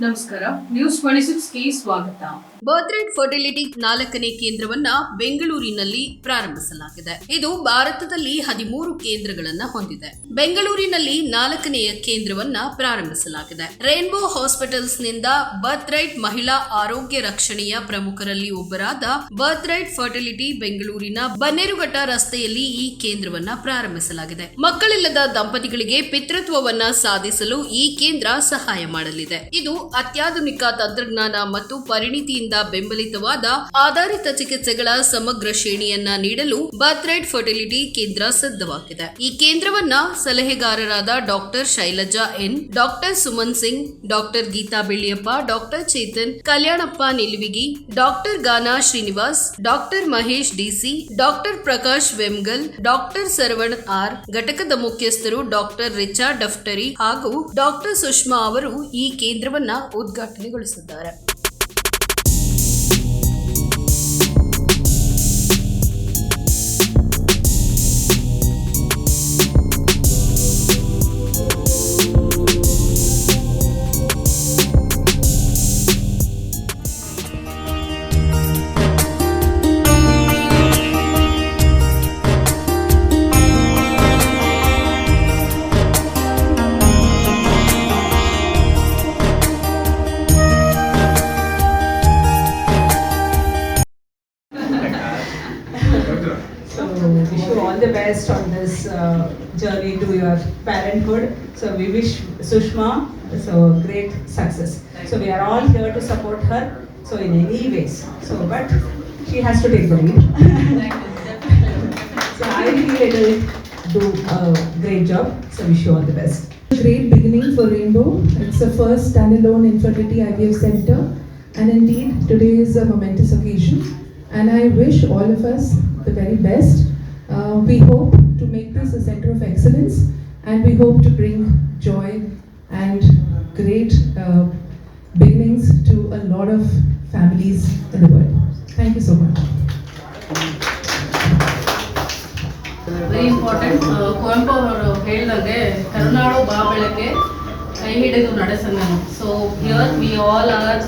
ನಮಸ್ಕಾರ. News twenty ಸಿಕ್ಸ್ಗೆ ಸ್ವಾಗತ. ಬರ್ತ್ fertility ನಾಲ್ಕನೇ ಕೇಂದ್ರವನ್ನ ಬೆಂಗಳೂರಿನಲ್ಲಿ ಪ್ರಾರಂಭಿಸಲಾಗಿದೆ. ಇದು ಭಾರತದಲ್ಲಿ ಹದಿಮೂರು ಕೇಂದ್ರಗಳನ್ನ ಹೊಂದಿದೆ. ಬೆಂಗಳೂರಿನಲ್ಲಿ ನಾಲ್ಕನೆಯ ಕೇಂದ್ರವನ್ನ ಪ್ರಾರಂಭಿಸಲಾಗಿದೆ. ರೈನ್ಬೋ ಹಾಸ್ಪಿಟಲ್ಸ್ನಿಂದ ಬರ್ತ್ ರೈಟ್ ಮಹಿಳಾ ಆರೋಗ್ಯ ರಕ್ಷಣೆಯ ಪ್ರಮುಖರಲ್ಲಿ ಒಬ್ಬರಾದ ಬರ್ತ್ ರೈಟ್ ಫರ್ಟಿಲಿಟಿ ಬೆಂಗಳೂರಿನ ಬನ್ನೇರುಘಟ್ಟ ರಸ್ತೆಯಲ್ಲಿ ಈ ಕೇಂದ್ರವನ್ನ ಪ್ರಾರಂಭಿಸಲಾಗಿದೆ. ಮಕ್ಕಳಿಲ್ಲದ ದಂಪತಿಗಳಿಗೆ ಪಿತೃತ್ವವನ್ನ ಸಾಧಿಸಲು ಈ ಕೇಂದ್ರ ಸಹಾಯ ಮಾಡಲಿದೆ. ಇದು ಅತ್ಯಾಧುನಿಕ ತಂತ್ರಜ್ಞಾನ ಮತ್ತು ಪರಿಣಿತಿಯಿಂದ ಬೆಂಬಲಿತವಾದ ಆಧಾರಿತ ಚಿಕಿತ್ಸೆಗಳ ಸಮಗ್ರ ಶ್ರೇಣಿಯನ್ನ ನೀಡಲು ಬರ್ತ್ ಫರ್ಟಿಲಿಟಿ ಕೇಂದ್ರ ಸಿದ್ಧವಾಗಿದೆ. ಈ ಕೇಂದ್ರವನ್ನ ಸಲಹೆಗಾರರಾದ doctor Shailaja N, doctor Suman Singh, doctor Geetha Belliyappa, doctor Chetan, Kalyanappa ನಿಲುವಿಗಿ, doctor Gana Srinivas, doctor Mahesh DC, doctor Prakash Vemgal, doctor Saravan R, ಘಟಕದ ಮುಖ್ಯಸ್ಥರು ಡಾಕ್ಟರ್ ರಿಚಾ ಡಫ್ಟರಿ ಹಾಗೂ ಡಾಕ್ಟರ್ ಸುಷ್ಮಾ ಅವರು ಈ ಕೇಂದ್ರವನ್ನ ಉದ್ಘಾಟನೆಗೊಳಿಸಿದ್ದಾರೆ. So wish you all the best on this uh, journey to your parenthood. So we wish Sushma so great success. So we are all here to support her. So in any ways. So but she has to take the lead. so I feel it will do a great job. So wish you all the best. Great beginning for Rainbow. It's the first standalone infertility IVF center, and indeed, today is a momentous occasion. And I wish all of us the very best. Uh, we hope to make this a center of excellence, and we hope to bring joy and great uh, beginnings to a lot of families in the world. Thank you so much. Very important Kuvempu ಅವರು ಹೇಳಿದಾಗೆ ಕರುನಾಡು ಬಾ ಬೆಳಗ್ಗೆ ಕೈ ಹಿಡಿದು ನಡೆಸಂಗನು so here we all are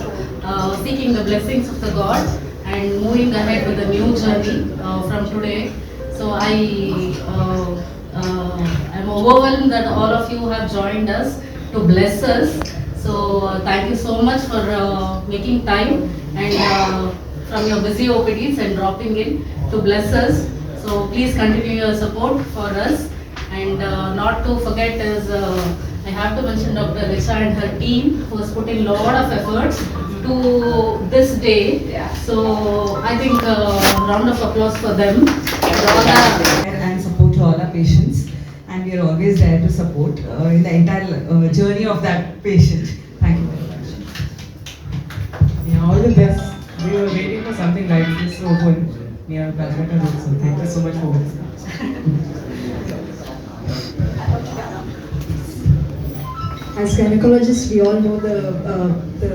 seeking the blessings of the god and moving ahead with a new journey uh, from today. So I uh, uh, am overwhelmed that all of you have joined us to bless us. So thank you so much for making time and from your busy OPDs and dropping in to bless us. So please continue your support for us. And uh, not to forget is uh, I have to mention Dr. Risha and her team who has put in lot of efforts to this day. So I think uh, round of applause for them. And and support to all our patients. And we are always there to support uh, in the entire uh, journey of that patient. Thank you very much. Yeah, all the best. We were waiting for something like this to open near Calcutta Road. So thank you so much for this. As gynecologists, we all know the, uh, the,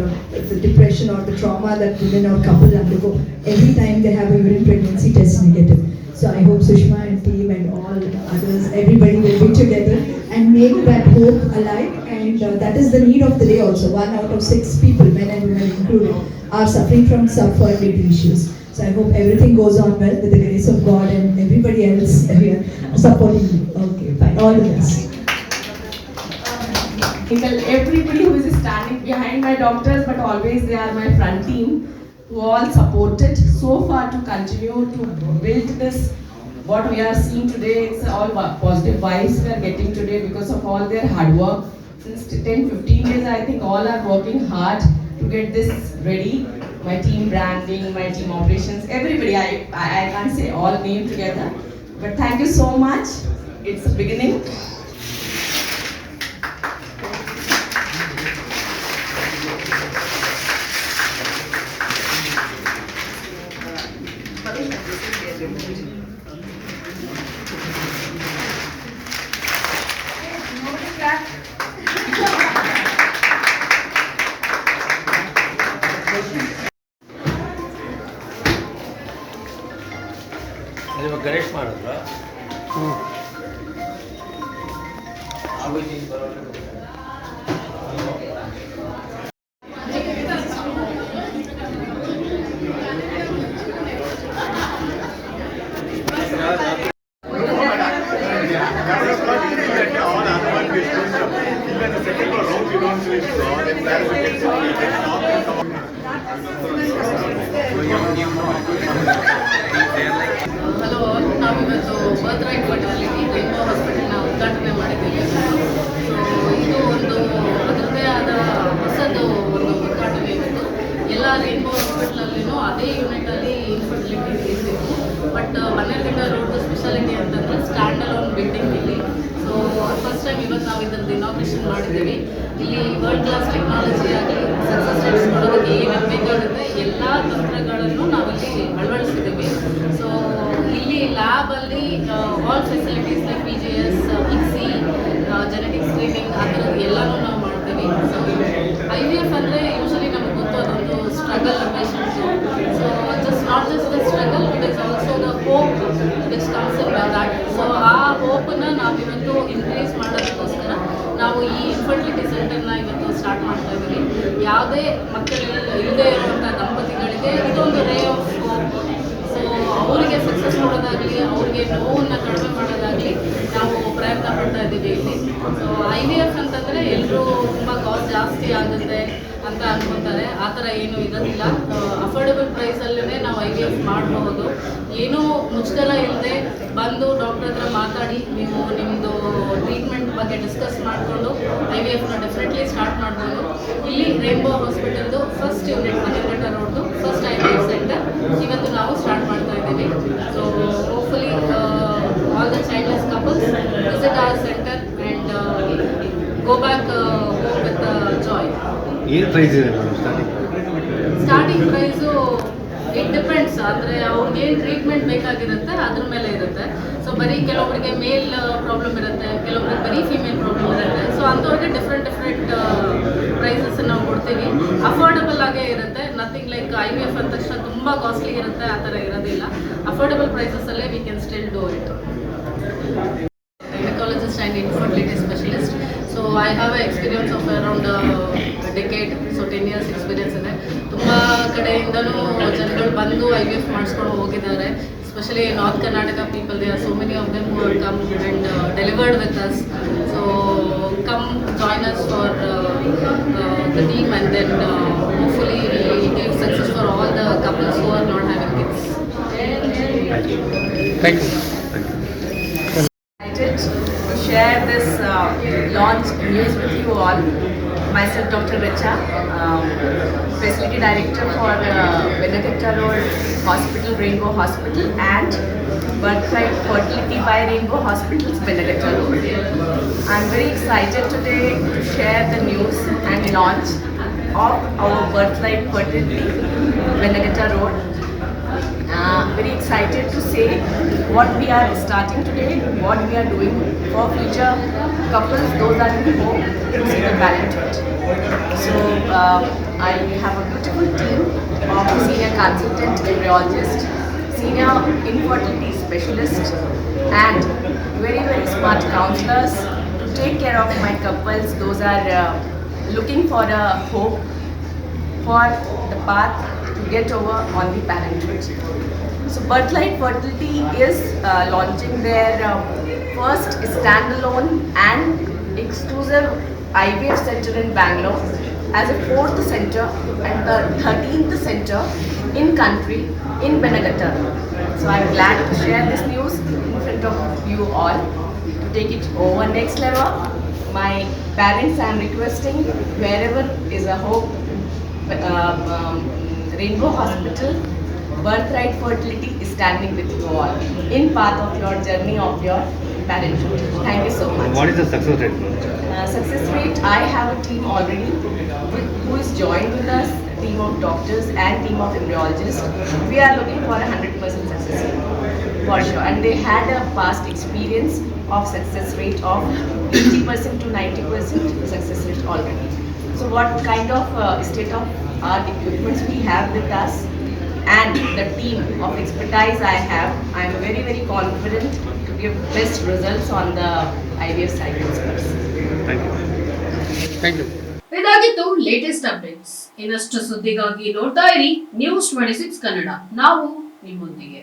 the depression or the trauma that women or couples undergo every time they have a urine pregnancy test negative. So I hope Sushma and team and all others, everybody will be together and make that hope alive. And uh, that is the need of the day also. One out of six people, men and women included, are suffering from fertility issues. So I hope everything goes on well with the grace of God and everybody else here supporting you. Okay, fine. All the best. Tell everybody who is standing behind my doctors, but always they are my front team, who all supported so far to continue to build this. What we are seeing today, it's all positive vibes we are getting today because of all their hard work. Since 10, 15 days, I think all are working hard to get this ready. My team branding, my team operations, everybody, I, I I can't say all name together. But thank you so much. It's a beginning. ಇವಾಗ ಗಣೇಶ್ ಮಾಡಿದ್ರು ಹ್ಞೂ Thank you. ನಾವಿವತ್ತು birth right fertility rainbow ಹಾಸ್ಪಿಟಲ್ನ ಉದ್ಘಾಟನೆ ಮಾಡಿದ್ದೀವಿ. So ಇದು ಒಂದು ಅದರದೇ ಆದ ಹೊಸದು ಒಂದು ಉದ್ಘಾಟನೆ ಇವತ್ತು. ಎಲ್ಲ ರೈನ್ಬೋ ಹಾಸ್ಪಿಟ್ಲಲ್ಲಿನೂ ಅದೇ ಯೂನಿಟಲ್ಲಿ ಇನ್ಫರ್ಟಿಲಿಟಿ ಇರಬೇಕು ಬಟ್ ಮನೆಯಲ್ಲಿಂದ ರೋಡ್ ಸ್ಪೆಷಾಲಿಟಿ ಅಂತಂದ್ರೆ ಸ್ಟ್ಯಾಂಡ್ ಅಲೋನ್ ಬಿಲ್ಡಿಂಗ್ ಇಲ್ಲಿ. ಸೊ ಫಸ್ಟ್ ಟೈಮ್ ಇವತ್ತು ನಾವು ಇದರದ್ದು ಇನಾಗ್ರೇಷನ್ ಮಾಡಿದ್ದೀವಿ. ಇಲ್ಲಿ ವರ್ಲ್ಡ್ ಕ್ಲಾಸ್ ಟೆಕ್ನಾಲಜಿ ಆಗಲಿ ಸಕ್ಸಸ್ ರೇಟ್ಸ್ ಮಾಡೋದಕ್ಕೆ ಏನೇನು ಬೇಕಾಗುತ್ತೆ ಎಲ್ಲ ತಂತ್ರಗಳನ್ನು ನಾವಿಲ್ಲಿ ಅಳವಡಿಸಿದ್ದೀವಿ. ಲ್ಯಾಬಲ್ಲಿ all facilities like P G S ICSI genetic screening ಆ ಥರದ್ದು ಎಲ್ಲನೂ ನಾವು ಮಾಡ್ತೀವಿ. ಸೊ ಐ ವಿ ಎಫ್ ಅಂದರೆ ಯೂಶಲಿ ನಮ್ಗೆ ಗೊತ್ತು ಅದೊಂದು struggle patients so just not just the struggle it is also the hope which comes that so ಆ ಹೋಪನ್ನು ನಾವು ಇವತ್ತು ಇನ್ಕ್ರೀಸ್ ಮಾಡೋದಕ್ಕೋಸ್ಕರ ನಾವು ಈ ಇನ್ಫರ್ಟಿಲಿಟಿ ಸೆಂಟರ್ನ ಇವತ್ತು ಸ್ಟಾರ್ಟ್ ಮಾಡ್ತಾ ಇದ್ದೀವಿ ಯಾವುದೇ ಮಕ್ಕಳು ಇಲ್ಲದೆ ಇರುವಂಥ ದಂಪತಿಗಳಿಗೆ ಇದೊಂದು ಅವರಿಗೆ ಸಕ್ಸಸ್ ಕೊಡೋದಾಗಲಿ ಅವ್ರಿಗೆ ನೋವನ್ನು ಕಡಿಮೆ ಮಾಡೋದಾಗಲಿ ನಾವು ಪ್ರಯತ್ನ ಪಡ್ತಾ ಇದ್ದೀವಿ ಇಲ್ಲಿ. ಸೊ ಐ ವಿ ಎಫ್ ಅಂತಂದರೆ ಎಲ್ಲರೂ ತುಂಬ ಕಾಸ್ಟ್ ಜಾಸ್ತಿ ಆಗುತ್ತೆ. ಅಂತ ಅನ್ಕೊತಾರೆ. ಆ ಥರ ಏನು ಇರೋದಿಲ್ಲ. ಅಫೋರ್ಡೆಬಲ್ ಪ್ರೈಸಲ್ಲೇ ನಾವು ಐ ವಿ ಎಫ್ ಮಾಡಬಹುದು ಏನೂ ಮುಚ್ಚಲ ಇಲ್ಲದೆ ಬಂದು ಡಾಕ್ಟರ್ ಹತ್ರ ಮಾತಾಡಿ ನೀವು ನಿಮ್ಮದು ಟ್ರೀಟ್ಮೆಂಟ್ ಬಗ್ಗೆ ಡಿಸ್ಕಸ್ ಮಾಡಿಕೊಂಡು ಐ ವಿ ಎಫ್ನ ಡೆಫಿನೆಟ್ಲಿ ಸ್ಟಾರ್ಟ್ ಮಾಡ್ಬೋದು. ಇಲ್ಲಿ ರೈನ್ಬೋ ಹಾಸ್ಪಿಟಲ್ದು ಫಸ್ಟ್ ಯೂನಿಟ್ ಮನೆಗಟ್ಟ ರೋಡ್ದು first I V F center ಇವತ್ತು ನಾವು ಸ್ಟಾರ್ಟ್ ಮಾಡ್ತಾ ಇದ್ದೀವಿ. So hopefully all the childless couples visit our center and go back home with joy ಏನು ಪ್ರೈಸ್ ಇದೆ madam starting starting price it depends ಅಂದರೆ ಅವ್ರಿಗೆ ಏನು ಟ್ರೀಟ್ಮೆಂಟ್ ಬೇಕಾಗಿರುತ್ತೆ, ಅದ್ರ ಮೇಲೆ ಇರುತ್ತೆ. ಸೊ ಬರೀ ಕೆಲವೊಬ್ಬರಿಗೆ ಮೇಲ್ ಪ್ರಾಬ್ಲಮ್ ಇರುತ್ತೆ ಕೆಲವೊಬ್ಬರಿಗೆ ಬರೀ ಫಿಮೇಲ್ ಪ್ರಾಬ್ಲಮ್ ಇರುತ್ತೆ. ಸೊ ಅಂಥವ್ರಿಗೆ ಡಿಫ್ರೆಂಟ್ ಡಿಫ್ರೆಂಟ್ ಪ್ರೈಸಸ್ ನಾವು ಕೊಡ್ತೀವಿ. ಅಫೋರ್ಡಬಲ್ ಆಗೇ ಇರುತ್ತೆ. Nothing like I V F ಅಂದ ತಕ್ಷಣ ತುಂಬ ಕಾಸ್ಟ್ಲಿ ಇರುತ್ತೆ, ಆ ಥರ ಇರೋದಿಲ್ಲ. Affordable ಪ್ರೈಸಸಲ್ಲೇ we can still do it gynaecologist and infertility specialist. So I have a experience of around decade so 10 years experience ಇದೆ. ತುಂಬ ಕಡೆಯಿಂದಲೂ ಜನಗಳು ಬಂದು ಐ ವಿ ಎಫ್ ಮಾಡಿಸ್ಕೊಂಡು ಹೋಗಿದ್ದಾರೆ. Especially north Karnataka people they are so many of them who come and delivered with us so come join us for the team and then hopefully give success for all the couples who are not having kids thank all. Myself, Dr. Richa, um, Facility Director for uh, Benedicta Road Hospital, Rainbow Hospital, and Birthright Fertility by Rainbow Hospitals, Benedicta Road. I'm very excited today to share the news and launch of our Birthright Fertility, Benedicta Road. Uh, very excited to say what we are starting today, what we are doing for future couples, those are in home to see the parenthood. So uh, I have a beautiful team of senior consultant embryologist, senior infertility specialist, and very very smart counselors to take care of my couples. Those are uh, looking for a hope for the path get over on the parenthood. So Birthlight Fertility is uh, launching their uh, first standalone and exclusive IVF center in Bangalore as a fourth center and the 13th center in country in Benagatta. So I'm glad to share this news in front of you all to take it over next level. My parents, I'm requesting wherever is a hope uh, um, Rainbow Hospital, Birthright Fertility is standing with you all in path of your journey of your parenthood. Thank you so much. What is the success rate? Uh, success rate, I have a team already who is joined with us, team of doctors and team of embryologists. We are looking for a 100% success rate for sure. And they had a past experience of success rate of 80% to 90% success rate already. So what kind of uh, state of art equipments we have with us and the team of expertise I have, I am very very confident to give best results on the IVF cycles. Thank you thank you ಇದಾಗಿತ್ತು latest updates ಇನ್ನಷ್ಟು ಸುದ್ದಿಗಾಗಿ ನೋಡ್ತಾ ಇರಿ news twenty six Kannada ನಾವು ನಿಮ್ಮೊಂದಿಗೆ